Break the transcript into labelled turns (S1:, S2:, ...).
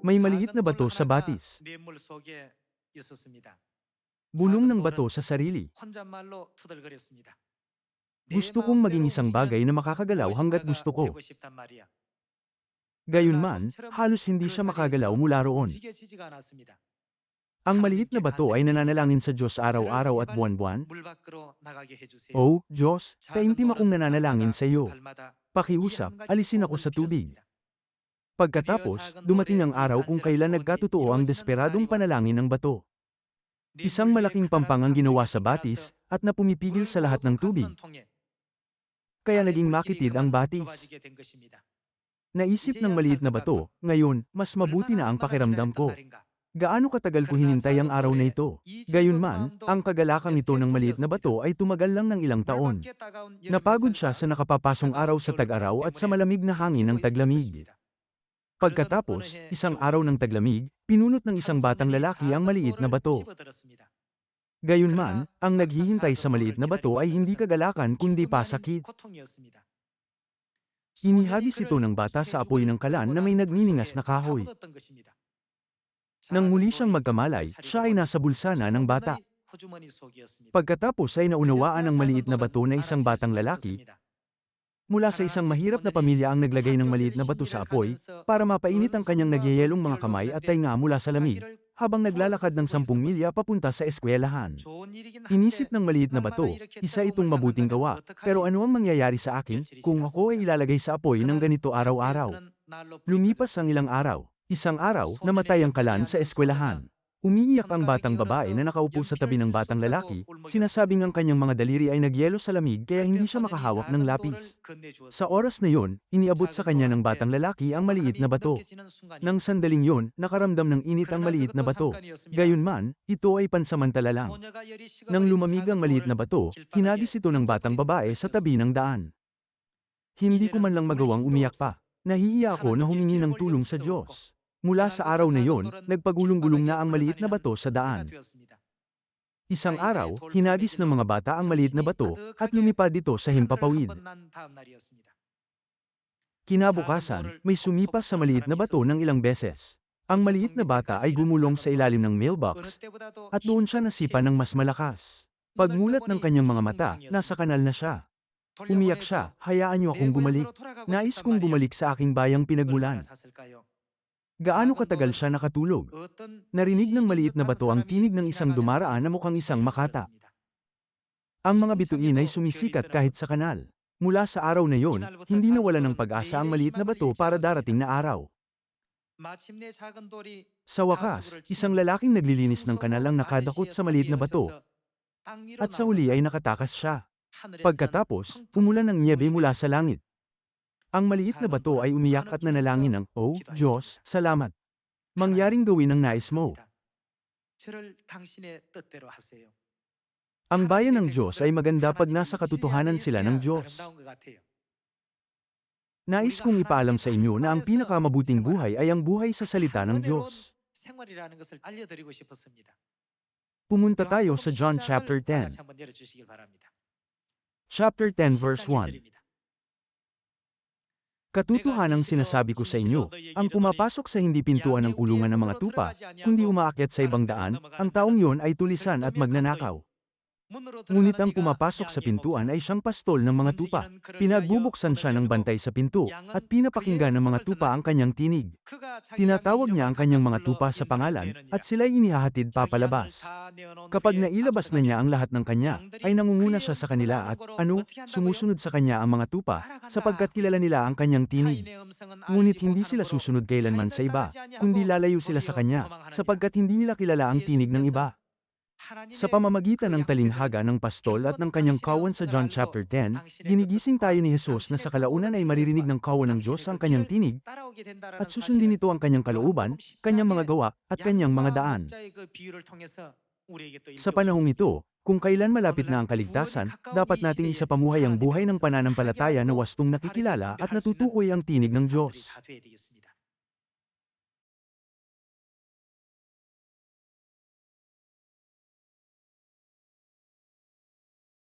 S1: May maliit na bato sa batis. Bulong ng bato sa sarili. Gusto kong maging isang bagay na makakagalaw hanggat gusto ko. Gayunman, halos hindi siya makagalaw mula roon. Ang maliit na bato ay nananalangin sa Diyos araw-araw at buwan-buwan. O, Diyos,
S2: kaimtim
S1: akong nananalangin sa iyo. Pakiusap, alisin ako sa tubig. Pagkatapos, dumating ang araw kung kailan nagkatotoo ang desperadong panalangin ng bato. Isang malaking pampang ang ginawa sa batis, at napumipigil sa lahat ng tubig. Kaya naging makitid ang batis. Naisip ng maliit na bato, ngayon, mas mabuti na ang pakiramdam ko. Gaano katagal ko hinintay ang araw na ito? Gayunman, ang kagalakang ito ng maliit na bato ay tumagal lang ng ilang taon. Napagod siya sa nakapapasong araw sa tag-araw at sa malamig na hangin ng taglamig. Pagkatapos, isang araw ng taglamig, pinunot ng isang batang lalaki ang maliit na bato. Gayunman, ang naghihintay sa maliit na bato ay hindi kagalakan kundi pasakit. Inihagis ito ng bata sa apoy ng kalan na may nagniningas na kahoy. Nang muli siyang magkamalay, siya ay nasa bulsa na ng bata. Pagkatapos ay naunawaan ng maliit na bato na isang batang lalaki, mula sa isang mahirap na pamilya ang naglagay ng maliit na bato sa apoy, para mapainit ang kanyang nagyayelong mga kamay at tainga mula sa lamig, habang naglalakad ng sampung milya papunta sa eskwelahan. Inisip ng maliit na bato, isa itong mabuting gawa, pero ano ang mangyayari sa akin kung ako ay ilalagay sa apoy ng ganito araw-araw? Lumipas ang ilang araw. Isang araw, namatay ang kalan sa eskwelahan. Umiiyak ang batang babae na nakaupo sa tabi ng batang lalaki, sinasabing ang kanyang mga daliri ay nagyelo sa lamig kaya hindi siya makahawak ng lapis. Sa oras na yon, iniabot sa kanya ng batang lalaki ang maliit na bato. Nang sandaling yon, nakaramdam ng init ang maliit na bato. Gayunman, ito ay pansamantala lang. Nang lumamig ang maliit na bato, hinagis ito ng batang babae sa tabi ng daan. Hindi ko man lang magawang umiyak pa. Nahihiya ako na humingi ng tulong sa Diyos. Mula sa araw na yon, nagpagulong-gulong na ang maliit na bato sa daan. Isang araw, hinagis ng mga bata ang maliit na bato at lumipad ito sa himpapawid. Kinabukasan, may sumipas sa maliit na bato ng ilang beses. Ang maliit na bata ay gumulong sa ilalim ng mailbox at doon siya nasipa ng mas malakas. Pagmulat ng kanyang mga mata, nasa kanal na siya. Umiyak siya, hayaan niyo akong bumalik. Nais kong bumalik sa aking bayang pinagmulan. Gaano katagal siya nakatulog? Narinig ng maliit na bato ang tinig ng isang dumaraan na mukhang isang makata. Ang mga bituin ay sumisikat kahit sa kanal. Mula sa araw na yon, hindi nawala ng pag-asa ang maliit na bato para darating na araw. Sa wakas, isang lalaking naglilinis ng kanal ang nakadakot sa maliit na bato, at sa uli ay nakatakas siya. Pagkatapos, umulan ng niebe mula sa langit. Ang maliit na bato ay umiyak at nanalangin ng, Oh, Diyos, salamat. Mangyaring gawin ang nais mo. Ang bayan ng Diyos ay maganda pag nasa katotohanan sila ng Diyos. Nais kong ipaalam sa inyo na ang pinakamabuting buhay ay ang buhay sa salita ng Diyos. Pumunta tayo sa John chapter 10. Chapter 10 verse 1. Katutuhanang sinasabi ko sa inyo, ang pumapasok sa hindi pintuan ng kulungan ng mga tupa, kundi umaakyat sa ibang daan, ang taong yon ay tulisan at magnanakaw. Ngunit ang pumapasok sa pintuan ay siyang pastol ng mga tupa. Pinagbubuksan siya ng bantay sa pinto, at pinapakinggan ng mga tupa ang kanyang tinig. Tinatawag niya ang kanyang mga tupa sa pangalan, at sila'y inihahatid papalabas. Kapag nailabas na niya ang lahat ng kanya, ay nangunguna siya sa kanila at, ano, sumusunod sa kanya ang mga tupa, sapagkat kilala nila ang kanyang tinig. Ngunit hindi sila susunod kailanman sa iba, kundi lalayo sila sa kanya, sapagkat hindi nila kilala ang tinig ng iba. Sa pamamagitan ng talinghaga ng pastol at ng kanyang kawan sa John chapter 10, ginigising tayo ni Jesus na sa kalaunan ay maririnig ng kawan ng Diyos ang kanyang tinig, at susundin nito ang kanyang kalooban, kanyang mga gawa, at kanyang mga daan. Sa panahong ito, kung kailan malapit na ang kaligtasan, dapat nating isapamuhay ang buhay ng pananampalataya na wastong nakikilala at natutukoy ang tinig ng Diyos.